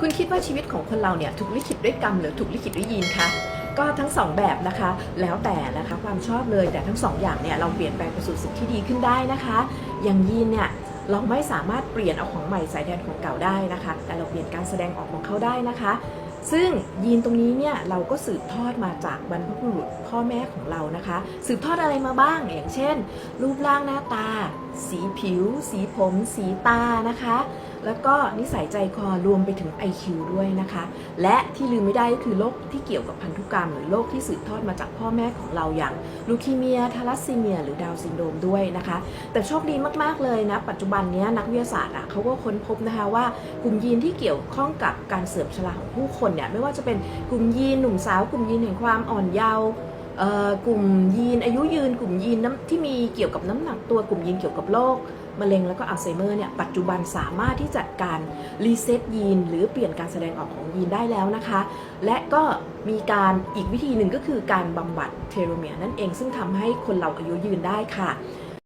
คุณคิดว่าชีวิตของคนเราเนี่ยถูกลิขิตด้วยกรรมหรือถูกลิขิตด้วยยีนคะก็ทั้งสองแบบนะคะ แล้วแต่นะคะความชอบเลยแต่ทั้งสองอย่างเนี่ยเราเปลี่ยนแปลงไปสู่สิ่งที่ดีขึ้นได้นะคะ อย่างยีนเนี่ยเราไม่สามารถเปลี่ยนเอาของใหม่ใส่แทนของเก่าได้นะคะ แต่เราเปลี่ยนการแสดงออกของเขาได้นะคะ ซึ่งยีนตรงนี้เนี่ยเราก็สืบทอดมาจากบรรพบุรุษพ่อแม่ของเรานะคะ สืบทอดอะไรมาบ้าง อย่างเช่น รูปร่างหน้าตา สีผิว สีผม สีตานะคะแล้วก็นิสัยใจคอรวมไปถึง IQ ด้วยนะคะ และที่ลืมไม่ได้ก็คือโรคที่เกี่ยวกับพันธุกรรม หรือโรคที่สืบทอดมาจากพ่อแม่ของเราอย่างลูคีเมียทาลัสซีเมีย หรือดาวซินโดรมด้วยนะคะ แต่โชคดีมากๆเลยนะ ปัจจุบันนี้นักวิทยาศาสตร์อะเขาก็ค้นพบนะคะว่ากลุ่มยีนที่เกี่ยวข้องกับการเสื่อมชราของผู้คนเนี่ยไม่ว่าจะเป็นกลุ่มยีนหนุ่มสาวกลุ่มยีนแห่งความอ่อนเยาว์ กลุ่มยีนอายุยืนกลุ่มยีนน้ำที่มีเกี่ยวกับน้ำหนักตัวกลุ่มยีนเกี่ยวกับโรคมะเร็งแล้วก็อัลไซเมอร์เนี่ยปัจจุบันสามารถที่จะการรีเซ็ตยีน หรือเปลี่ยนการแสดงออกของยีนได้แล้วนะคะ และก็มีการอีกวิธีหนึ่งก็คือการบำบัดเทโลเมียร์นั่นเองซึ่งทำให้คนเราอายุยืนได้ค่ะ